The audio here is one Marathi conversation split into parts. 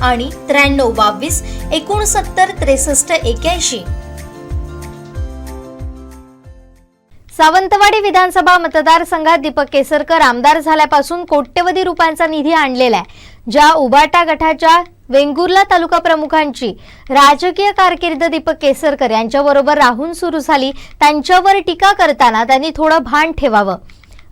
आणि त्र्याण्णव बावीस एकोणसत्तर त्रेसष्ट एक्याऐंशी. सावंतवाडी विधानसभा मतदारसंघात दीपक केसरकर आमदार झाल्यापासून कोट्यवधी रुपयांचा निधी आणलेला आहे. ज्या उबाटा गटाच्या वेंगुर्ला तालुका प्रमुखांची राजकीय कारकीर्द दीपक केसरकर यांच्याबरोबर राहून सुरू झाली त्यांच्यावर टीका करताना त्यांनी थोडं भान ठेवावं.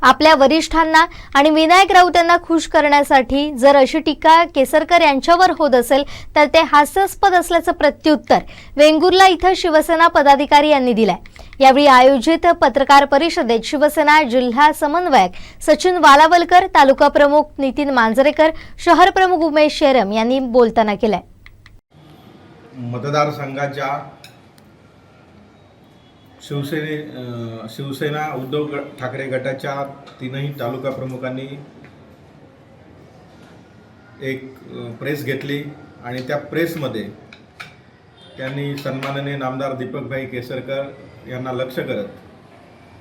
आपल्या वरिष्ठांना आणि विनायक राऊत यांना खुश करण्यासाठी जर अशी टीका केसरकर यांच्यावर होत असेल तर ते हास्यास्पद असल्याचं प्रत्युत्तर वेंगुर्ला इथं शिवसेना पदाधिकारी यांनी दिलंय. यावेळी आयोजित पत्रकार परिषदेत शिवसेना जिल्हा समन्वयक सचिन वालावलकर तालुका प्रमुख नितीन मांजरेकर शहर प्रमुख उमेश शेरम यांनी बोलताना केलंय. मतदारसंघाच्या शिवसेने शिवसेना उद्धव ग- ठाकरे गटाच्या तीनही तालुका प्रमुखांनी एक प्रेस घेतली आणि त्या प्रेसमध्ये त्यांनी सन्माननीय नामदार दीपकभाई केसरकर यांना लक्ष करत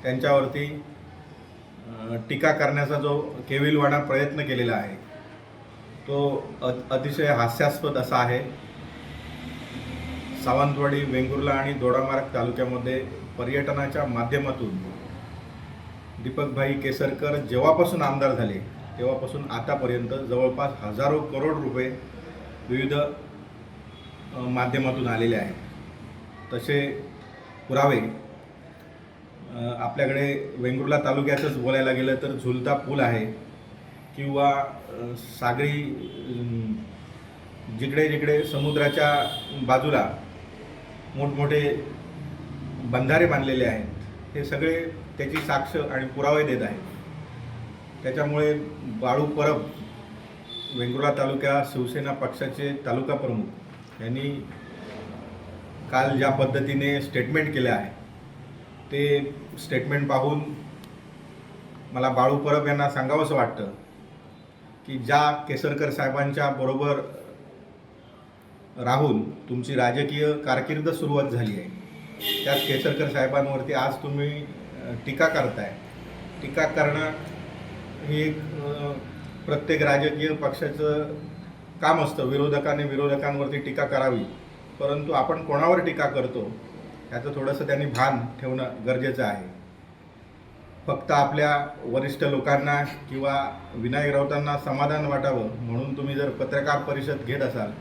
त्यांच्यावरती टीका करण्याचा जो केविलवाणा प्रयत्न केलेला आहे तो अतिशय हास्यास्पद असा आहे. सावंतवाडी वेंगुर्ला आणि दोडामार्ग तालुक्यामध्ये पर्यटनाच्या माध्यमातून दीपकभाई केसरकर जेव्हापासून आमदार झाले तेव्हापासून आतापर्यंत जवळपास हजारो करोड रुपये विविध माध्यमातून आलेले आहेत. तसे पुरावे आपल्याकडे वेंगुर्ला तालुक्यातच बोलायला गेलं तर झुलता पूल आहे किंवा सागरी जिकडे जिकडे समुद्राच्या बाजूला मोठमोठे बंधारे बांधलेले आहेत. हे सगळे त्याची साक्ष आणि पुरावे देत आहेत. त्याच्यामुळे बाळू परब वेंगुर्ला तालुक्या शिवसेना पक्षाचे तालुका प्रमुख यांनी काल ज्या पद्धतीने स्टेटमेंट केले आहे ते स्टेटमेंट पाहून मला बाळू परब यांना सांगावंसं वाटतं की ज्या केसरकर साहेबांच्या बरोबर राहून तुमची राजकीय कारकीर्द सुरुवात झाली आहे. त्यात केसरकर साहेबांवरती आज तुम्ही टीका करताय. टीका करणं हे एक प्रत्येक राजकीय पक्षाचं काम असतं. विरोधकाने विरोधकांवरती टीका करावी. परंतु आपण कोणावर टीका करतो याचं थोडंसं त्यांनी भान ठेवणं गरजेचं आहे. फक्त आपल्या वरिष्ठ लोकांना किंवा विनायक राऊतांना समाधान वाटावं म्हणून तुम्ही जर पत्रकार परिषद घेत असाल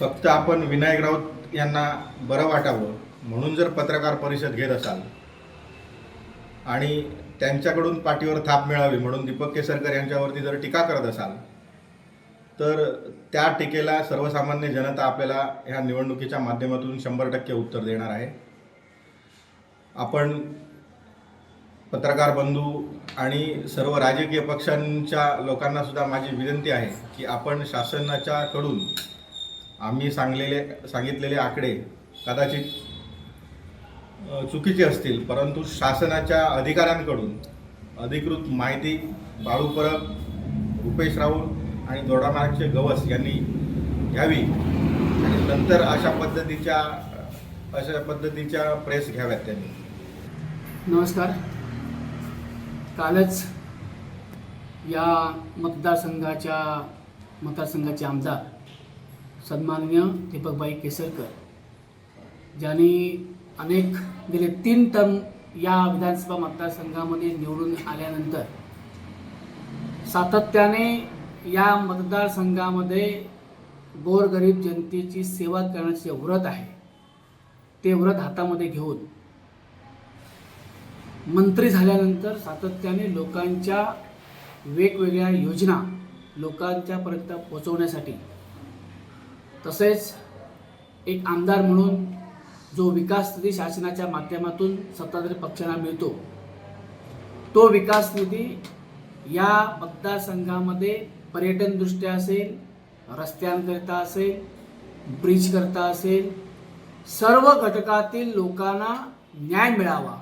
फक्त आपण विनायक राऊत यांना बरं वाटावं म्हणून जर पत्रकार परिषद घेत असाल आणि त्यांच्याकडून पाठीवर थाप मिळावी म्हणून दीपक केसरकर यांच्यावरती जर टीका करत असाल तर त्या टीकेला सर्वसामान्य जनता आपल्याला ह्या निवडणुकीच्या माध्यमातून शंभर टक्के उत्तर देणार आहे. आपण पत्रकार बंधू आणि सर्व राजकीय पक्षांच्या लोकांना सुद्धा माझी विनंती आहे की आपण शासनाच्याकडून आम्ही सांगलेले सांगितलेले आकडे कदाचित चुकीचे असतील परंतु शासनाच्या अधिकाऱ्यांकडून अधिकृत माहिती बाळू परब रुपेश राऊत आणि दोडामार्गचे गवस यांनी घ्यावी आणि नंतर अशा पद्धतीच्या अशा पद्धतीच्या प्रेस घ्याव्यात त्यांनी. नमस्कार. कालच या मतदारसंघाच्या मतदारसंघाचे आमदार सन्माननीय दीपकबाई केसरकर ज्यांनी अनेक गेले तीन टर्म या विधानसभा मतदारसंघामध्ये निवडून आल्यानंतर सातत्याने या मतदारसंघामध्ये गोरगरीब जनतेची सेवा करण्याचे व्रत आहे. ते व्रत हातामध्ये घेऊन मंत्री झाल्यानंतर सातत्याने लोकांच्या वेगवेगळ्या योजना लोकांच्यापर्यंत पोहोचवण्यासाठी. तसेच एक आमदार म्हणून जो विकास निधी शासनाच्या माध्यमातून सत्ताधारी पक्षांना मिळतो तो विकास निधी या मतदारसंघामध्ये पर्यटनदृष्ट्या असेल रस्त्यांकरिता असेल ब्रिजकरता असेल सर्व घटकातील लोकांना न्याय मिळावा.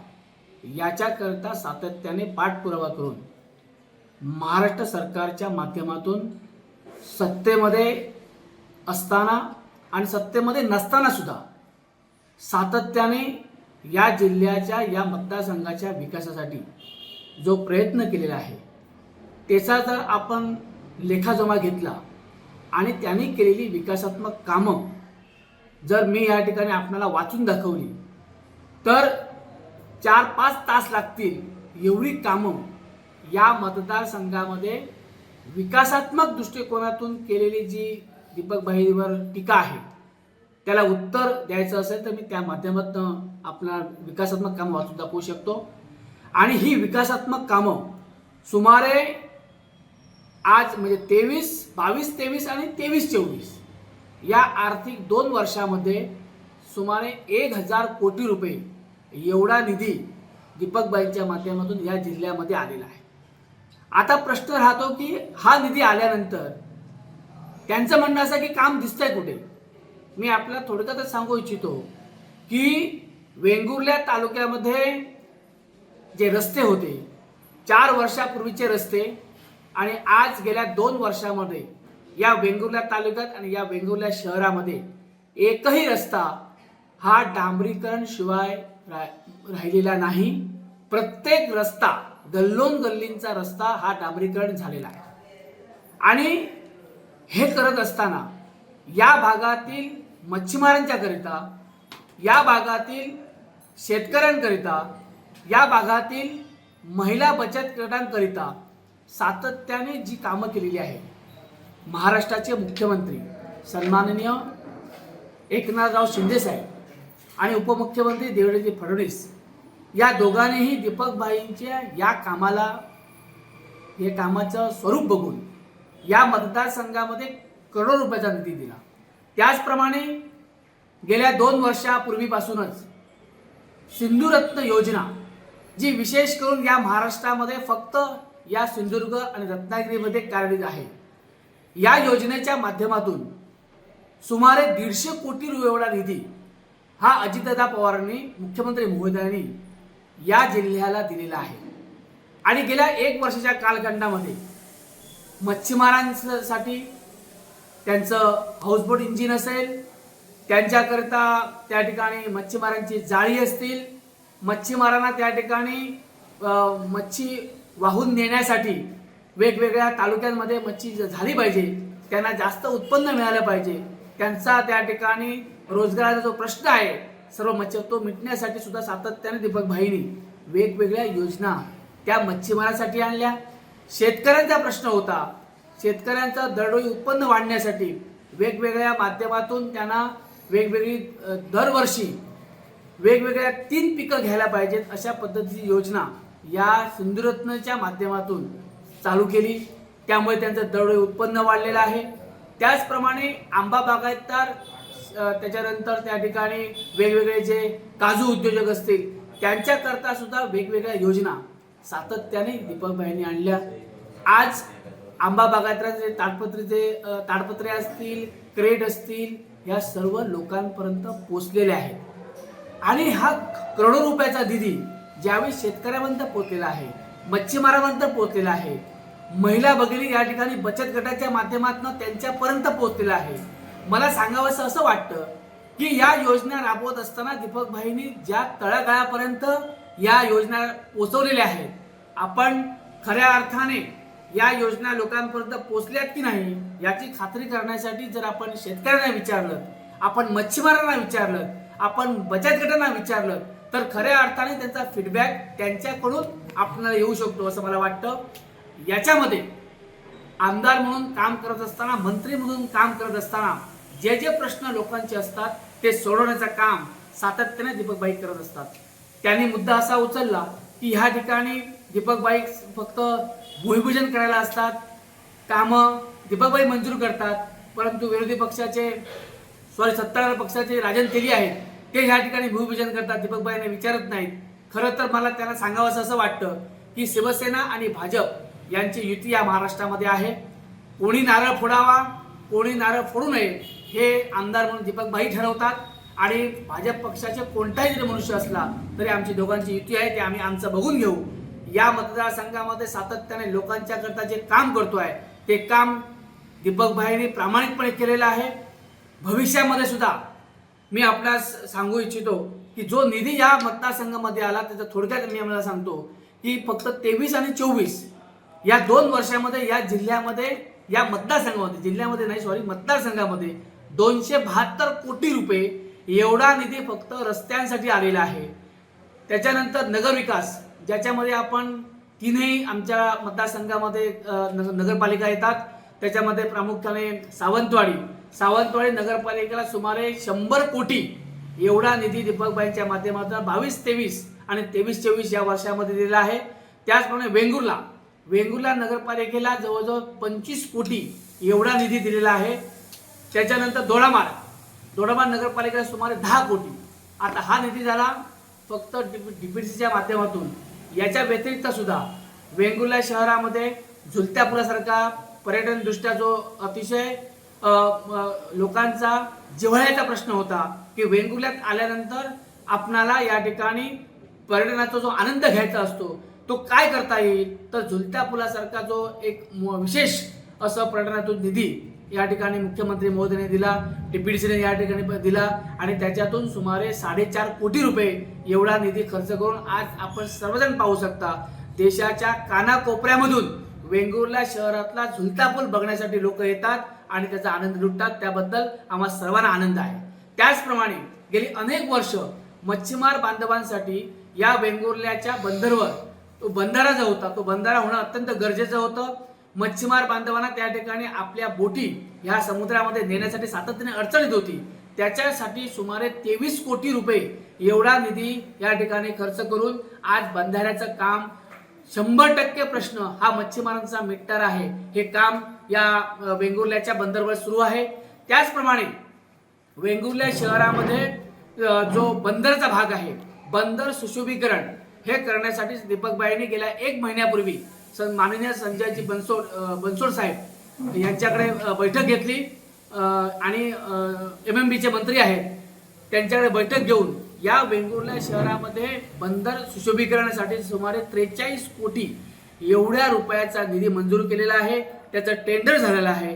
याच्याकरता सातत्याने पाठपुरावा करून महाराष्ट्र सरकारच्या माध्यमातून सत्तेमध्ये असताना आणि सत्तेमध्ये नसताना सुद्धा सातत्याने या जिल्ह्याच्या या मतदारसंघाच्या विकासासाठी जो प्रयत्न केलेला आहे त्याचा जर आपण लेखाजमा घेतला आणि त्यांनी केलेली विकासात्मक कामं जर मी या ठिकाणी आपणाला वाचून दाखवली तर चार पाच तास लागतील एवढी कामं या मतदारसंघामध्ये विकासात्मक दृष्टिकोनातून केलेली जी दीपक भाईवर टीका आहे त्याला उत्तर द्यायचं असेल तर मी त्या माध्यमातून आपला विकासात्मक कामं वाचून दाखवू शकतो. आणि ही विकासात्मक कामं सुमारे आज म्हणजे तेवीस बावीस तेवीस आणि तेवीस चोवीस या आर्थिक दोन वर्षामध्ये सुमारे एक हजार कोटी रुपये एवढा निधी दीपकबाईंच्या माध्यमातून या जिल्ह्यामध्ये आलेला आहे. आता प्रश्न राहतो की हा निधी आल्यानंतर त्यांचं म्हणणं असं की काम दिसतंय कुठे? मी आपल्याला थोडक्यातच सांगू इच्छितो की वेंगुर्ल्या तालुक्यामध्ये जे रस्ते होते चार वर्षापूर्वीचे रस्ते आणि आज गेल्या दोन वर्षामध्ये या वेंगुर्ल्या तालुक्यात आणि या वेंगुर्ल्या शहरामध्ये एकही रस्ता हा डांबरीकरण शिवाय रा राहिलेला नाही. प्रत्येक रस्ता गल्लोन गल्लींचा रस्ता हा डांबरीकरण झालेला आहे. आणि हे करत असताना या भागातील मच्छीमारांच्याकरिता या भागातील शेतकऱ्यांकरिता या भागातील महिला बचत गटांकरिता सातत्याने जी कामं केलेली आहेत महाराष्ट्राचे मुख्यमंत्री सन्माननीय एकनाथराव शिंदेसाहेब आणि उपमुख्यमंत्री देवेंद्रजी फडणवीस या दोघांनीही दीपकबाईंच्या या कामाला हे कामाचं स्वरूप बघून या मतदारसंघामध्ये करोड रुपयाचा निधी दिला. त्याचप्रमाणे गेल्या दोन वर्षापूर्वीपासूनच सिंधुरत्न योजना जी विशेष करून या महाराष्ट्रामध्ये फक्त या सिंधुदुर्ग आणि रत्नागिरीमध्ये कार्यरत आहे या योजनेच्या माध्यमातून सुमारे दीडशे कोटी रुपये एवढा निधी हा अजितदादा पवारांनी मुख्यमंत्री महोदयांनी या जिल्ह्याला दिलेला आहे. आणि गेल्या एक वर्षाच्या कालखंडामध्ये मच्छीमारांसाठी त्यांचं हाऊसबोट इंजिन असेल त्यांच्याकरता त्या ठिकाणी मच्छीमारांची जाळी असतील मच्छीमारांना त्या ठिकाणी मच्छी वाहून नेण्यासाठी वेगवेगळ्या तालुक्यांमध्ये मच्छी झाली पाहिजे त्यांना जास्त उत्पन्न मिळालं पाहिजे त्यांचा त्या ठिकाणी रोजगाराचा जो प्रश्न आहे सर्व मच्छी तो मिटण्यासाठी सुद्धा सातत्याने दीपक भाईनी वेगवेगळ्या योजना त्या मच्छीमारासाठी आणल्या. शेतकऱ्यांचा प्रश्न होता. शेतकऱ्यांचा दरडोई उत्पन्न वाढण्यासाठी वेगवेगळ्या माध्यमातून त्यांना वेगवेगळी दरवर्षी वेगवेगळ्या तीन पिकं घ्यायला पाहिजेत अशा पद्धतीची योजना या सिंधुरत्नच्या माध्यमातून चालू केली. त्यामुळे त्यांचं दरडोई उत्पन्न वाढलेलं आहे. त्याचप्रमाणे आंबा बागायतदार त्याच्यानंतर त्या ठिकाणी वेगवेगळे जे काजू उद्योजक असतील त्यांच्याकरता सुद्धा वेगवेगळ्या योजना सातत्याने दीपकबाईंनी आणल्या. आज आंबा बागायतदाराचे ताडपत्रीचे अ, ताडपत्रे असतील क्रेट असतील या सर्व लोकांपर्यंत पोचलेल्या आहेत. आणि हा करोडो रुपयाचा निधी ज्यावेळी शेतकऱ्यापर्यंत पोचलेला आहे मच्छीमारापर्यंत पोचलेला आहे महिला भगिनी या ठिकाणी बचत गटाच्या माध्यमातून त्यांच्यापर्यंत पोचलेला आहे मला सांगावंसं असं वाटतं की या योजना राबवत असताना दीपक भाईंनी ज्या तळागाळापर्यंत या योजना पोचवलेल्या आहेत आपण खऱ्या अर्थाने या योजना लोकांपर्यंत पोचल्यात की नाही याची खात्री करण्यासाठी जर आपण शेतकऱ्यांना विचारलं आपण मच्छीमारांना विचारलं आपण बचत गटांना विचारलं तर खऱ्या अर्थाने त्यांचा फीडबॅक त्यांच्याकडून आपल्याला येऊ शकतो असं मला वाटतं. याच्यामध्ये आमदार म्हणून काम करत असताना मंत्री म्हणून काम करत असताना जे जे प्रश्न लोकांचे असतात ते सोडवण्याचं काम सातत्याने दीपकबाई करत असतात. त्यांनी मुद्दा असा उचलला की ह्या ठिकाणी दीपकबाई फक्त भूमिपूजन करायला असतात कामं दीपकबाई मंजूर करतात परंतु विरोधी पक्षाचे सॉरी सत्ताधार पक्षाचे राजन तेली आहेत ते ह्या ठिकाणी भूमिपूजन करतात दीपकबाईंना विचारत नाहीत. खरं तर मला त्यांना सांगावं असं वाटतं की शिवसेना आणि भाजप यांची युती या महाराष्ट्रामध्ये आहे. कोणी नारळ फोडावा कोणी नारळ फोडू नये हे आमदार म्हणून दीपकबाई ठरवतात. आणि भाजप पक्षाचे कोणताही जरी मनुष्य असला तरी आमची दोघांची युती आहे ते आम्ही आमचं बघून घेऊ. या मतदारसंघामध्ये सातत्याने लोकांच्या करता जे काम करतो आहे ते काम दीपकभाईंनी प्रामाणिकपणे केलेलं आहे. भविष्यामध्ये सुद्धा मी आपल्यास सांगू इच्छितो की जो निधी या मतदारसंघामध्ये आला त्याचा थोडक्यात मी आम्हाला सांगतो की फक्त तेवीस आणि चोवीस या दोन वर्षामध्ये या जिल्ह्यामध्ये या मतदारसंघामध्ये जिल्ह्यामध्ये नाही सॉरी मतदारसंघामध्ये दोनशे बहात्तर कोटी रुपये एवढा निधी फक्त रस्त्यांसाठी आलेला आहे. त्याच्यानंतर नगरविकास ज्याच्यामध्ये आपण तीनही आमच्या मतदारसंघामध्ये नगरपालिका येतात. त्याच्यामध्ये प्रामुख्याने सावंतवाडी सावंतवाडी नगरपालिकेला सुमारे शंभर कोटी एवढा निधी दीपकबाईंच्या माध्यमातून बावीस तेवीस आणि तेवीस चोवीस या वर्षामध्ये दिलेला आहे. त्याचप्रमाणे वेंगुर्ला वेंगुर्ला नगरपालिकेला जवळजवळ पंचवीस कोटी एवढा निधी दिलेला आहे. त्याच्यानंतर दोडामार दोडामार नगरपालिकेला सुमारे दहा कोटी. आता हा निधी झाला फक्त डीपीसीच्या माध्यमातून. याच्या व्यतिरिक्त सुद्धा वेंगुर्ला शहरामध्ये झुलत्या पुलासारखा पर्यटनदृष्ट्या जो अतिशय लोकांचा जिव्हाळ्याचा प्रश्न होता की वेंगुर्ल्यात आल्यानंतर आपणाला या ठिकाणी पर्यटनाचा जो आनंद घ्यायचा असतो तो काय करता येईल? तर झुलत्या पुलासारखा जो एक म- विशेष असं पर्यटनातून निधी या ठिकाणी मुख्यमंत्री मोदीने दिला डीपीडीसीने या ठिकाणी दिला आणि त्याच्यातून सुमारे साडेचार कोटी रुपये एवढा निधी खर्च करून आज आपण सर्वजण पाहू शकता. देशाच्या कानाकोपऱ्यामधून वेंगुर्ला शहरातला झुलता पूल बघण्यासाठी लोक येतात आणि त्याचा आनंद लुटतात. त्याबद्दल आम्हा सर्वांना आनंद आहे. त्याचप्रमाणे गेली अनेक वर्ष मच्छीमार बांधवांसाठी या वेंगुर्ल्याच्या बंदरवर तो बंधारा जो होता. तो बंधारा होणं अत्यंत गरजेचं होतं. मच्छीमार बांधवांना त्या ठिकाणी आपल्या बोटी ह्या समुद्रामध्ये नेण्यासाठी सातत्याने अडचणीत होती. त्याच्यासाठी सुमारे तेवीस कोटी रुपये एवढा निधी या ठिकाणी खर्च करून आज बंधाऱ्याचं काम शंभर टक्के प्रश्न हा मच्छीमारांचा मिटणार आहे. हे काम या वेंगुर्ल्याच्या बंदरवर सुरू आहे. त्याचप्रमाणे वेंगुर्ल्या शहरामध्ये जो बंदरचा भाग आहे बंदर सुशोभीकरण हे करण्यासाठी दीपकबाईंनी गेल्या एक महिन्यापूर्वी सन माननीय संजयजी बनसोड बनसोड साहेब यांच्याकडे बैठक घेतली. आणि एम एम बीचे मंत्री आहेत. त्यांच्याकडे बैठक घेऊन या वेंगुर्ला शहरामध्ये बंदर सुशोभीकरणासाठी सुमारे त्रेचाळीस कोटी एवढ्या रुपयाचा निधी मंजूर केलेला आहे. त्याचं टेंडर झालेलं आहे.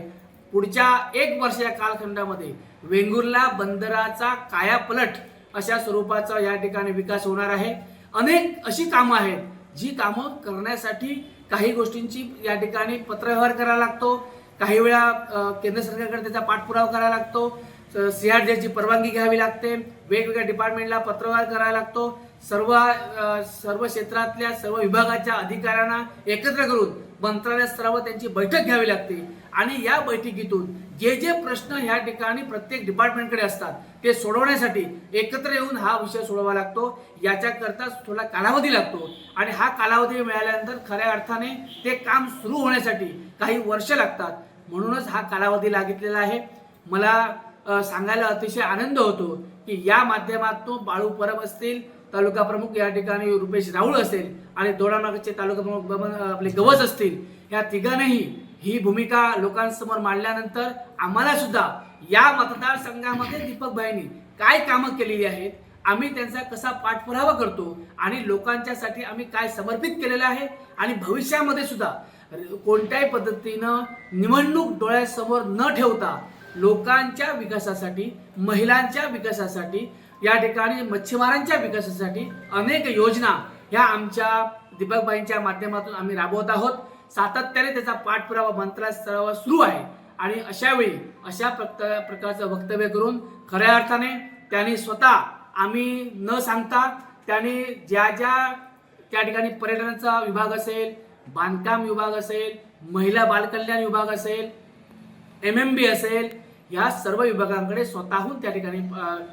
पुढच्या एक वर्ष या कालखंडामध्ये वेंगुर्ला बंदराचा कायापलट अशा स्वरूपाचा या ठिकाणी विकास होणार आहे. अनेक अशी कामं आहेत जी कामं करण्यासाठी काही गोष्टींची या ठिकाणी पत्रव्यवहार करावा लागतो. काही वेळा केंद्र सरकारकडे त्याचा पाठपुरावा करावा लागतो. सीआरडीची परवानगी घ्यावी लागते. वेगवेगळ्या डिपार्टमेंटला पत्रव्यवहार करावा लागतो. सर्व सर्व क्षेत्रातल्या सर्व विभागाच्या अधिकाऱ्यांना एकत्र करून मंत्रालय स्तरावर त्यांची बैठक घ्यावी लागते. आणि या बैठकीतून जे जे प्रश्न ह्या ठिकाणी प्रत्येक डिपार्टमेंटकडे असतात ते सोडवण्यासाठी एकत्र येऊन हा विषय सोडवावा लागतो. याच्याकरता थोडा कालावधी लागतो. आणि हा कालावधी मिळाल्यानंतर खऱ्या अर्थाने ते काम सुरू होण्यासाठी काही वर्ष लागतात. म्हणूनच हा कालावधी लागितलेला आहे. मला सांगायला अतिशय आनंद होतो की या माध्यमातून बाळू परब असतील तालुका प्रमुख या ठिकाणी रुपेश राऊळ असेल आणि दोडामागचे तालुका प्रमुख आपले गवस असतील या तिघांनाही ही भूमिका लोकांसमोर मांडल्यानंतर आम्हाला सुद्धा या मतदारसंघामध्ये दीपक भाईंनी काय कामं केलेली आहेत आम्ही त्यांचा कसा पाठपुरावा करतो आणि लोकांच्यासाठी आम्ही काय समर्पित केलेलं आहे आणि भविष्यामध्ये सुद्धा कोणत्याही पद्धतीनं निवडणूक डोळ्यासमोर न ठेवता लोकांच्या विकासासाठी महिलांच्या विकासासाठी या ठिकाणी मच्छीमारांच्या विकासासाठी अनेक योजना ह्या आमच्या दीपकबाईंच्या माध्यमातून आम्ही राबवत आहोत. सातत्याने त्याचा पाठपुरावा मंत्रालय स्तरावर सुरू आहे. आणि अशावेळी अशा प्रकारचं वक्तव्य करून खऱ्या अर्थाने त्यांनी स्वतः आम्ही न सांगता त्यांनी ज्या ज्या त्या ठिकाणी पर्यटनाचा विभाग असेल बांधकाम विभाग असेल महिला बालकल्याण विभाग असेल एम एम बी असेल या सर्व विभागांकडे स्वतःहून त्या ठिकाणी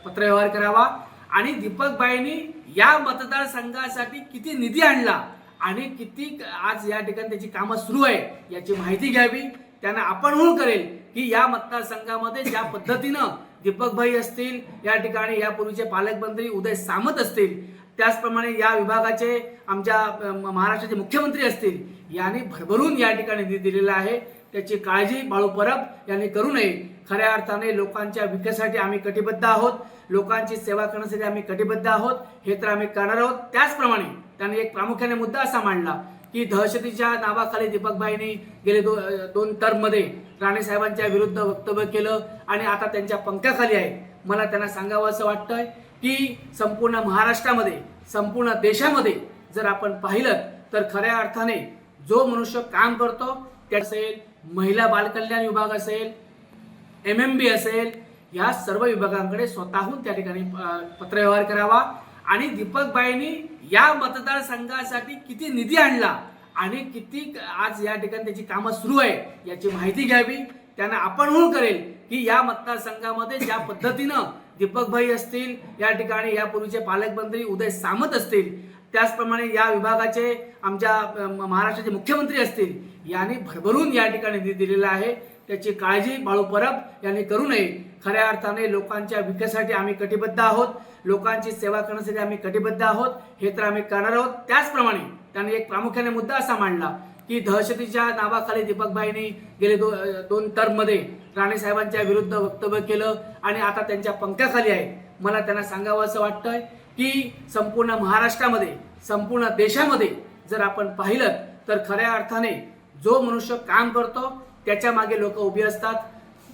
पत्रव्यवहार करावा. आणि दीपकबाईंनी या मतदारसंघासाठी किती निधी आणला आणि किती आज या ठिकाणी त्याची कामं सुरू आहे याची माहिती घ्यावी. त्यांना आपण करेल की या मतदारसंघामध्ये ज्या पद्धतीनं दीपकभाई असतील या ठिकाणी यापूर्वीचे पालकमंत्री उदय सामंत असतील त्याचप्रमाणे या विभागाचे आमच्या महाराष्ट्राचे मुख्यमंत्री असतील यांनी भरभरून या ठिकाणी निधी दिलेला आहे. त्याची काळजी बाळू परब यांनी करू नये. खऱ्या अर्थाने लोकांच्या विकासासाठी आम्ही कटिबद्ध आहोत. लोकांची सेवा करण्यासाठी आम्ही कटिबद्ध आहोत. हे तर आम्ही करणार आहोत. त्याचप्रमाणे त्यांनी एक प्रामुख्याने मुद्दा असा मांडला की दहशतीच्या नावाखाली दीपकबाईंनी गेले दो दोन टर्ममध्ये राणेसाहेबांच्या विरुद्ध वक्तव्य केलं आणि आता त्यांच्या पंख्याखाली आहे. मला त्यांना सांगावं असं वाटतंय की संपूर्ण महाराष्ट्रामध्ये संपूर्ण देशामध्ये जर आपण पाहिलं तर खऱ्या अर्थाने जो मनुष्य काम करतो ते असेल महिला बालकल्याण विभाग असेल एम एम बी असेल या सर्व विभागांकडे स्वतःहून त्या ठिकाणी पत्रव्यवहार करावा. आणि दीपकबाईंनी या मतदारसंघासाठी किती निधी आणला आणि किती आज या ठिकाणी त्याची कामं सुरू आहे याची माहिती घ्यावी. त्यांना आपण करेल की या मतदारसंघामध्ये ज्या पद्धतीनं दीपकभाई असतील या ठिकाणी यापूर्वीचे पालकमंत्री उदय सामंत असतील त्याचप्रमाणे या विभागाचे आमच्या महाराष्ट्राचे मुख्यमंत्री असतील यांनी भरभरून या ठिकाणी निधी दिलेला आहे. त्याची काळजी बाळू परब यांनी करू नये. खऱ्या अर्थाने लोकांच्या विकासासाठी आम्ही कटिबद्ध आहोत. लोकांची सेवा करण्यासाठी आम्ही कटिबद्ध आहोत. हे तर आम्ही करणार आहोत. त्याचप्रमाणे त्यांनी एक प्रामुख्याने मुद्दा असा मांडला की दहशतीच्या नावाखाली दीपकबाईंनी गेले दो दोन टर्ममध्ये राणेसाहेबांच्या विरुद्ध वक्तव्य केलं आणि आता त्यांच्या पंख्याखाली आहे मला त्यांना सांगावं असं वाटतंय. की संपूर्ण महाराष्ट्रामध्ये संपूर्ण देशामध्ये जर आपण पाहिलं तर खऱ्या अर्थाने जो मनुष्य काम करतो त्याच्यामागे लोक उभी असतात.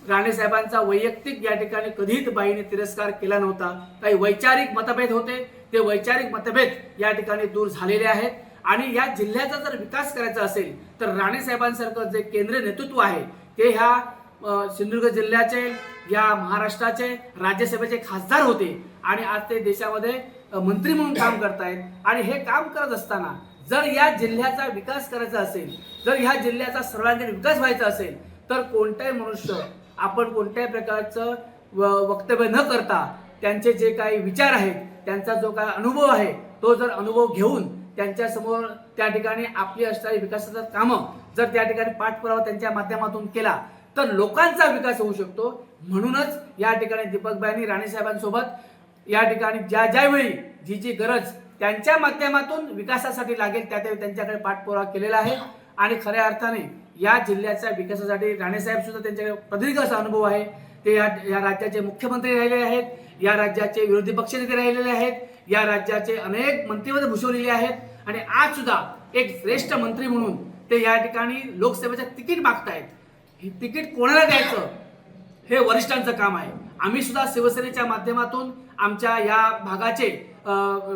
राणेसाहेबांचा वैयक्तिक या ठिकाणी कधीच बाईने तिरस्कार केला नव्हता. काही वैचारिक मतभेद होते. ते वैचारिक मतभेद या ठिकाणी दूर झालेले आहेत. आणि या जिल्ह्याचा जर विकास करायचा असेल तर राणेसाहेबांसारखं जे केंद्रीय नेतृत्व आहे ते ह्या सिंधुदुर्ग जिल्ह्याचे या महाराष्ट्राचे राज्यसभेचे खासदार होते. आणि आज ते देशामध्ये मंत्री म्हणून काम करतायत. आणि हे काम करत असताना जर या जिल्ह्याचा विकास करायचा असेल जर ह्या जिल्ह्याचा सर्वांगीण विकास व्हायचा असेल तर कोणताही मनुष्य आपण कोणत्याही प्रकारचं व- वक्तव्य न करता त्यांचे जे काही विचार आहेत त्यांचा जो काही अनुभव आहे तो जर अनुभव घेऊन त्यांच्यासमोर त्या ठिकाणी आपली असणारी विकासाचं कामं जर त्या ठिकाणी पाठपुरावा त्यांच्या माध्यमातून केला तर लोकांचा विकास होऊ शकतो. म्हणूनच या ठिकाणी दीपकबाईंनी राणेसाहेबांसोबत या ठिकाणी ज्या ज्यावेळी जी जी गरज त्यांच्या माध्यमातून विकासासाठी लागेल त्या त्यावेळी त्यांच्याकडे पाठपुरावा केलेला आहे. आणि खऱ्या अर्थाने या जिल्ह्याच्या विकासासाठी राणेसाहेब सुद्धा त्यांच्याकडे प्रदीर्घ असा अनुभव आहे. ते या या राज्याचे मुख्यमंत्री राहिलेले आहेत या राज्याचे विरोधी पक्षनेते राहिलेले आहेत या राज्याचे अनेक मंत्रिपद भूषवलेले आहेत. आणि आज सुद्धा एक श्रेष्ठ मंत्री म्हणून ते या ठिकाणी लोकसभेचं तिकीट मागतायत. हे तिकीट कोणाला द्यायचं? हे वरिष्ठांचं काम आहे. आम्ही सुद्धा शिवसेनेच्या माध्यमातून आमच्या या भागाचे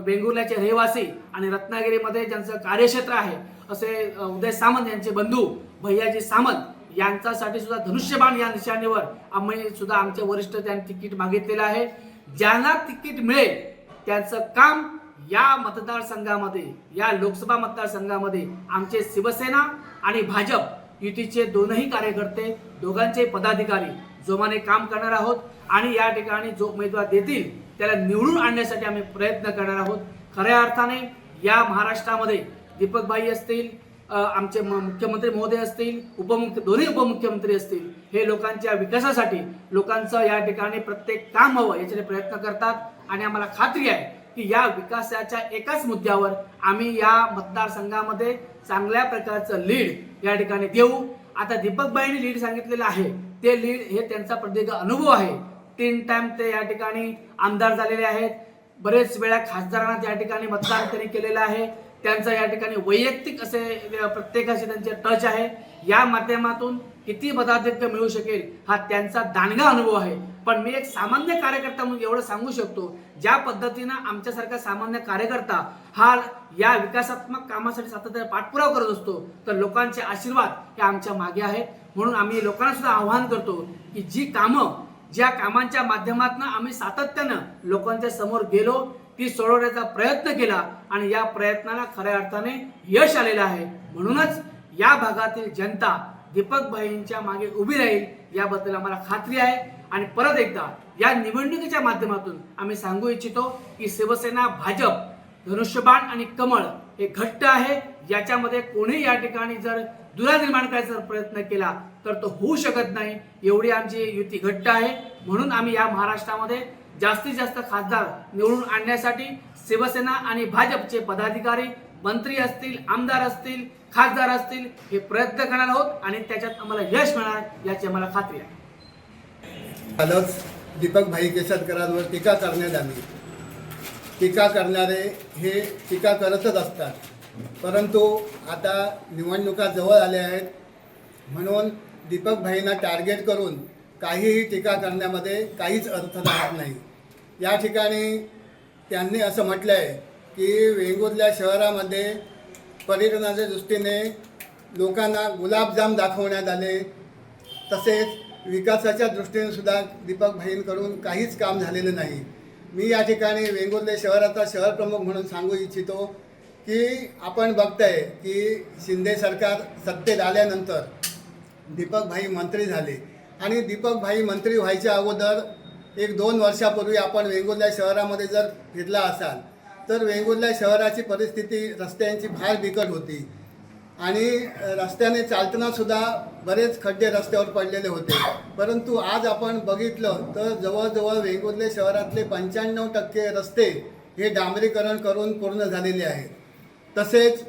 वेंगुर्ल्याचे रहिवासी आणि रत्नागिरीमध्ये ज्यांचं कार्यक्षेत्र आहे असे उदय सामंत यांचे बंधू भैयाजी सामंत यांच्यासाठी सुद्धा धनुष्यबाण या निशाणीवर आम्ही सुद्धा आमचे वरिष्ठ त्यांनी तिकीट मागितलेलं आहे. ज्यांना तिकीट मिळेल त्यांचं काम या मतदारसंघामध्ये या लोकसभा मतदारसंघामध्ये आमचे शिवसेना आणि भाजप युतीचे दोनही कार्यकर्ते दोघांचे पदाधिकारी जोमाने काम करणार आहोत. आणि या ठिकाणी जो उमेदवार देतील त्याला निवडून आणण्यासाठी आम्ही प्रयत्न करणार आहोत. खऱ्या अर्थाने या महाराष्ट्रामध्ये दीपकबाई असतील आमचे म- मुख्यमंत्री महोदय असतील उपमुख्य दोन्ही उपमुख्यमंत्री असतील हे लोकांच्या विकासासाठी लोकांचं या ठिकाणी प्रत्येक काम हवं याचे प्रयत्न करतात. आणि आम्हाला खात्री आहे की या विकासाच्या एकाच मुद्द्यावर आम्ही या मतदारसंघामध्ये चांगल्या प्रकारचं लीड या ठिकाणी देऊ. आता दीपकबाईंनी लीड सांगितलेलं आहे. ते लीड हे त्यांचा प्रदीर्घ अनुभव आहे. तीन टाइम ते या ठिकाणी आमदार झालेले आहेत. बरेच वेळा खासदारांना त्या ठिकाणी मतदान त्यांनी केलेलं आहे. त्यांचं या ठिकाणी वैयक्तिक असे प्रत्येकाशी प्रत्येकाचे त्यांचे टच आहे. या माध्यमातून किती पदाधिक्य मिळू शकेल हा त्यांचा दांडगा अनुभव आहे. पण मी एक सामान्य कार्यकर्ता म्हणून एवढं सांगू शकतो ज्या पद्धतीनं आमच्यासारखा सामान्य कार्यकर्ता हा या विकासात्मक कामासाठी सातत्याने पाठपुरावा करत असतो तर लोकांचे आशीर्वाद हे आमच्या मागे आहेत. म्हणून आम्ही लोकांना सुद्धा आव्हान करतो की जी कामं ज्या कामांच्या माध्यमातून आम्ही सातत्यानं लोकांच्या समोर गेलो ती सोडवण्याचा प्रयत्न केला आणि या प्रयत्नाला खऱ्या अर्थाने यश आलेलं आहे. म्हणूनच या भागातील जनता दीपक भाईंच्या मागे उभी राहील याबद्दल आम्हाला खात्री आहे. आणि परत एकदा या निवडणुकीच्या माध्यमातून आम्ही सांगू इच्छितो की शिवसेना भाजप धनुष्यबाण आणि कमळ हे घट्ट आहे. याच्यामध्ये कोणी या ठिकाणी जर दुरा निर्माण करायचा प्रयत्न केला तर तो होऊ शकत नाही. एवढी आमची युती घट्ट आहे. म्हणून आम्ही या महाराष्ट्रामध्ये जास्तीत जास्त खासदार निवडून आणण्यासाठी शिवसेना आणि भाजपचे पदाधिकारी मंत्री असतील आमदार असतील खासदार असतील हे प्रयत्न करणार आहोत आणि त्याच्यात आम्हाला यश मिळणार याची आम्हाला खात्री आहे. कालच दीपक भाई केसरकरांवर टीका करण्यात आली. टीका करणारे हे टीका करतच असतात. परंतु आता निवडणुका जवळ आल्या आहेत. म्हणून दीपक भाईंना टार्गेट करून काहीही टीका करण्यामध्ये काहीच अर्थ राहत नाही. या ठिकाणी त्यांनी असं म्हटलं आहे की वेंगुर्ल्या शहरामध्ये पर्यटनाच्या दृष्टीने लोकांना गुलाबजाम दाखवण्यात आले. तसेच विकासाच्या दृष्टीने सुद्धा दीपक भाईंकडून काहीच काम झालेलं नाही. मी या ठिकाणी वेंगुर्ले शहराचा शहर प्रमुख म्हणून सांगू इच्छितो की आपण बघताय की शिंदे सरकार सत्तेत आल्यानंतर दीपकभाई मंत्री झाले. आणि दीपकभाई मंत्री व्हायच्या अगोदर एक दोन वर्षापूर्वी आपण वेंगुर्ल्या शहरामध्ये जर फिरला असाल तर वेंगुर्ल्या शहराची परिस्थिती रस्त्यांची फार बिकट होती. आणि रस्त्याने चालतानासुद्धा बरेच खड्डे रस्त्यावर पडलेले होते. परंतु आज आपण बघितलं तर जवळजवळ वेंगुर्ले शहरातले पंच्याण्णव टक्के रस्ते हे डांबरीकरण करून पूर्ण झालेले आहेत. तसेच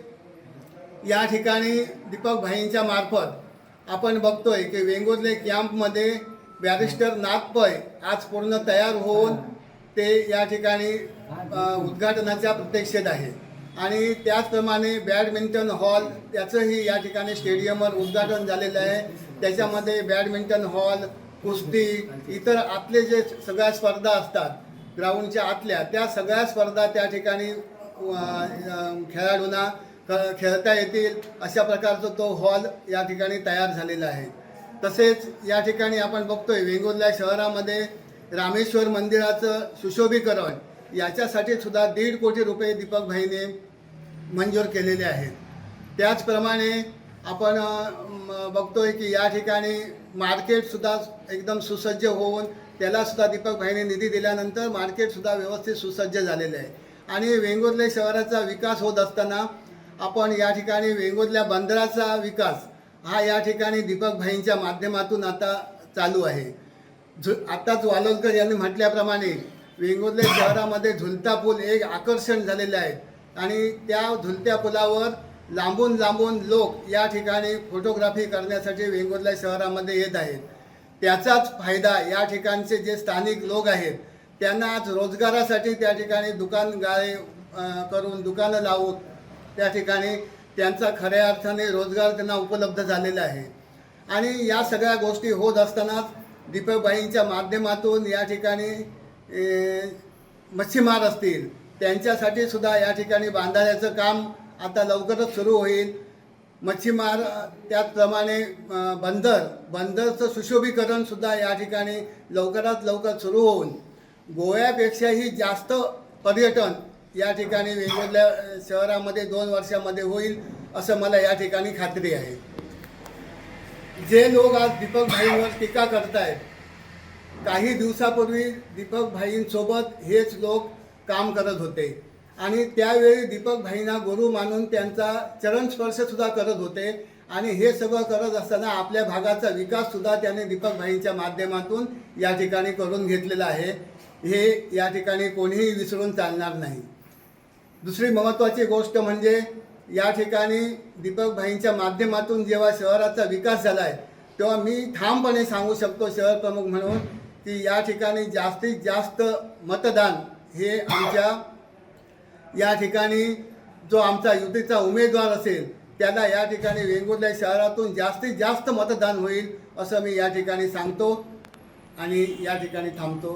या ठिकाणी दीपक भाईंच्या मार्फत आपण बघतोय की वेंगुर्ले कॅम्पमध्ये बॅरिस्टर नागपय आज पूर्ण तयार होऊन ते या ठिकाणी उद्घाटनाच्या प्रतीक्षेत आहे. आणि त्याचप्रमाणे बॅडमिंटन हॉल त्याचंही या ठिकाणी स्टेडियमवर उद्घाटन झालेलं आहे. त्याच्यामध्ये बॅडमिंटन हॉल कुस्ती इतर आतले जे सगळ्या स्पर्धा असतात ग्राउंडच्या आतल्या त्या सगळ्या स्पर्धा त्या ठिकाणी खेळाडूंना खेळता येतील अशा प्रकारचा तो हॉल या ठिकाणी तयार झालेला आहे. तसेच या ठिकाणी आपण बघतोय वेंगुर्ल्या शहरामध्ये रामेश्वर मंदिराचं सुशोभीकरण याच्यासाठी सुद्धा दीड कोटी रुपये दीपक भाईने मंजूर केलेले आहेत. त्याचप्रमाणे आपण बघतोय की या ठिकाणी मार्केटसुद्धा एकदम सुसज्ज होऊन त्यालासुद्धा दीपक भाईने निधी दिल्यानंतर मार्केटसुद्धा व्यवस्थित सुसज्ज झालेलं आहे. आणि वेंगुर्ले शहराचा विकास होत असताना आपण या ठिकाणी वेंगुर्ल्या बंदराचा विकास हा या ठिकाणी दीपक भाईंच्या माध्यमातून आता चालू आहे. झु आत्ताच वालोलकर यांनी म्हटल्याप्रमाणे वेंगुर्ले शहरामध्ये झुलता पूल एक आकर्षण झालेलं आहे आणि त्या झुलत्या पुलावर लांबून लांबून लोक या ठिकाणी फोटोग्राफी करण्यासाठी वेंगुर्ल्या शहरामध्ये येत आहेत. त्याचाच फायदा या ठिकाणचे जे स्थानिक लोक आहेत त्यांना आज रोजगारासाठी त्या ठिकाणी दुकान गाळे करून दुकानं लावून त्या ठिकाणी त्यांचा खऱ्या अर्थाने रोजगार त्यांना उपलब्ध झालेला आहे. आणि या सगळ्या गोष्टी होत असतानाच दीपकबाईंच्या माध्यमातून या ठिकाणी मच्छीमार असतील त्यांच्यासाठी सुद्धा या ठिकाणी बांधाऱ्याचं काम आता लवकरच सुरू होईल. मच्छीमार त्याचप्रमाणे बंदर बंदरचं सुशोभीकरणसुद्धा या ठिकाणी लवकरात लवकर सुरू होऊन गोव्यापेक्षाही जास्त पर्यटन या ठिकाणी वेगवेगळ्या शहरामध्ये दोन वर्षामध्ये होईल असं मला या ठिकाणी खात्री आहे. जे लोक आज दीपक भाईंवर टीका करतायत काही दिवसापूर्वी दीपक भाईंसोबत हेच लोक काम करत होते. आणि त्यावेळी दीपक भाईंना गुरु मानून त्यांचा चरणस्पर्शसुद्धा करत होते. आणि हे सगळं करत असताना आपल्या भागाचा विकाससुद्धा त्याने दीपक भाईंच्या माध्यमातून या ठिकाणी करून घेतलेला आहे. हे या ठिकाणी कोणीही विसरून चालणार नाही. दुसरी महत्त्वाची गोष्ट म्हणजे या ठिकाणी दीपक भाईंच्या माध्यमातून जेव्हा शहराचा विकास झाला आहे तेव्हा मी ठामपणे सांगू शकतो शहर प्रमुख म्हणून की या ठिकाणी जास्तीत जास्त मतदान हे आमच्या या ठिकाणी जो आमचा युतीचा उमेदवार असेल त्याला या ठिकाणी वेंगुर्ल्या शहरातून जास्तीत जास्त मतदान होईल असं मी या ठिकाणी सांगतो आणि या ठिकाणी थांबतो.